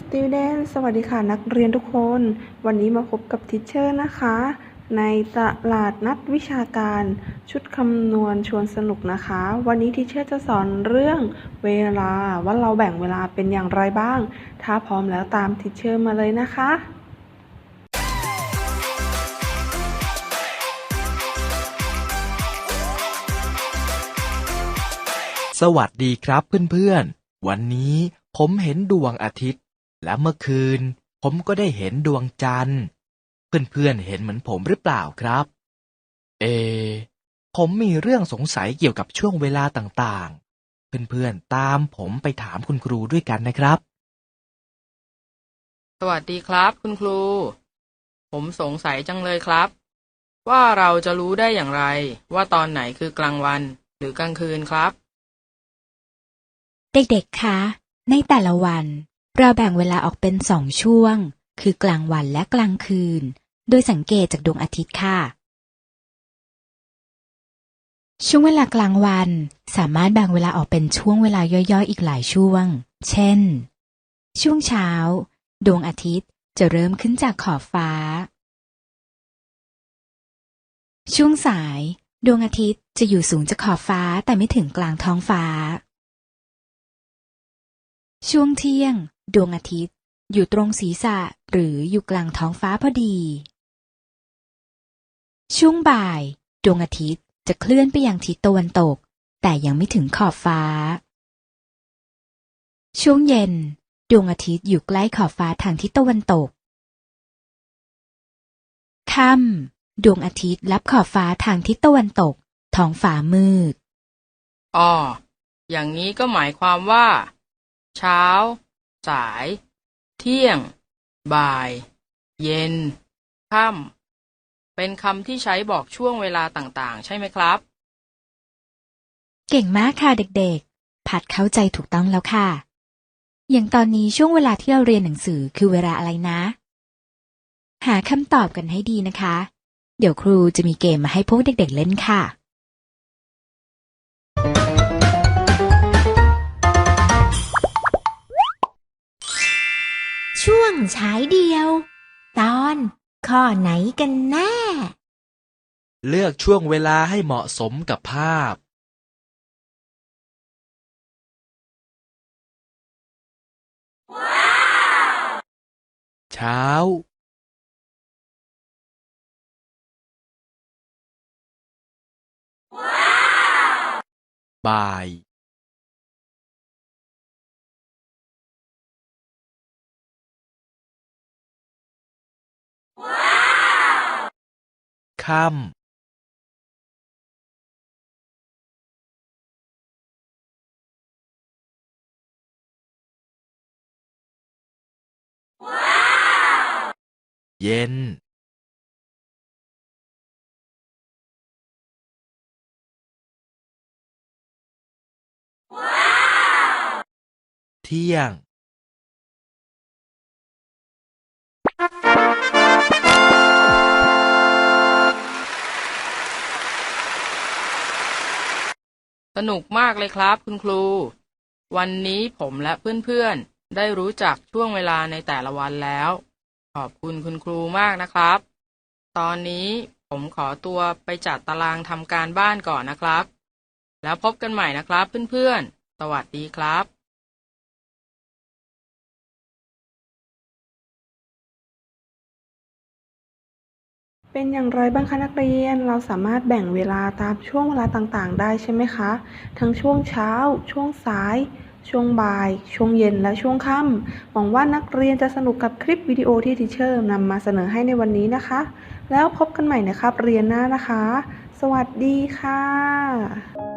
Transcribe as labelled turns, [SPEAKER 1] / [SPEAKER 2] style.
[SPEAKER 1] student สวัสดีค่ะนักเรียนทุกคน วันนี้มาพบกับทิเชอร์นะคะ ในตลาดนัดวิชาการชุดคำนวณชวนสนุกนะคะ วันนี้ทิเชอร์จะสอนเรื่องเวลาว่าเราแบ่งเวลาเป็นอย่างไรบ้าง ถ้าพร้อมแล้วตามทิเชอร์มาเลยนะคะ
[SPEAKER 2] สวัสดีครับเพื่อนๆ วันนี้ ผมเห็นดวงอาทิตย์ และเมื่อคืน ผมก็ได้เห็นดวงจันทร์ เพื่อนๆเห็นเหมือนผมหรือเปล่าครับ เอ ผมมีเรื่องสงสัยเกี่ยวกับช่วงเวลาต่างๆ เพื่อนๆตามผมไปถามคุณครูด้วยกันนะครับ
[SPEAKER 3] สวัสดีครับคุณครู ผมสงสัยจังเลยครับ ว่าเราจะรู้ได้อย่างไร ว่าตอนไหนคือกลางวันหรือกลางคืนครับ
[SPEAKER 4] เด็กๆ คะ ในแต่ละวัน เราแบ่งเวลาออกเป็นสองช่วง คือกลางวันและกลางคืน โดยสังเกตจากดวงอาทิตย์ค่ะ ช่วงเวลากลางวัน สามารถแบ่งเวลาออกเป็นช่วงเวลาย่อยๆ อีกหลายช่วง เช่น ช่วงเช้า ดวงอาทิตย์จะเริ่มขึ้นจากขอบฟ้า ช่วงสาย ดวงอาทิตย์จะอยู่สูงจากขอบฟ้าแต่ไม่ถึงกลางท้องฟ้า ช่วงเที่ยง ดวงอาทิตย์ อยู่ตรงศีรษะหรืออยู่กลางท้องฟ้าพอดี ช่วงบ่าย ดวงอาทิตย์จะเคลื่อนไปยังทิศตะวันตก แต่ยังไม่ถึงขอบฟ้า ช่วงเย็น ดวงอาทิตย์อยู่ใกล้ขอบฟ้าทางทิศตะวันตก ค่ำดวงอาทิตย์รับขอบฟ้าทางทิศตะวันตก ท้องฟ้ามืด
[SPEAKER 3] อ้ออย่างนี้ก็หมายความว่า เช้า สาย เที่ยง บ่าย เย็น ค่ำ เป็นคำที่ใช้บอกช่วงเวลาต่างๆ ใช่ไหมครับ
[SPEAKER 4] เก่งมากค่ะเด็กๆ ผัดเข้าใจถูกต้องแล้วค่ะ อย่างตอนนี้ช่วงเวลาที่เราเรียนหนังสือคือเวลาอะไรนะ หาคำตอบกันให้ดีนะคะ เดี๋ยวครูจะมีเกมมาให้พวกเด็กๆเล่นค่ะ
[SPEAKER 5] ช่วงฉายเดียว ตอนข้อไหนกันแน่
[SPEAKER 2] เลือกช่วงเวลาให้เหมาะสมกับภาพ เช้า บ่าย ค่ำเย็น เที่ยง
[SPEAKER 3] สนุกมากเลยครับคุณครู วันนี้ผมและเพื่อนๆ ได้รู้จักช่วงเวลาในแต่ละวันแล้ว ขอบคุณคุณครูมากนะครับ ตอนนี้ผมขอตัวไปจัดตารางทำการบ้านก่อนนะครับ แล้วพบกันใหม่นะครับเพื่อนๆ สวัสดีครับ
[SPEAKER 1] เป็นอย่างไรบ้างคะนักเรียน เราสามารถแบ่งเวลาตามช่วงเวลาต่างๆ ได้ใช่ไหมคะ ทั้งช่วงเช้า ช่วงสาย ช่วงบ่าย ช่วงเย็นและช่วงค่ำหวังว่านักเรียนจะสนุกกับคลิปวิดีโอที่ทีเชอร์นำมาเสนอให้ในวันนี้นะคะ แล้วพบกันใหม่ในคาบเรียนหน้านะคะ สวัสดีค่ะ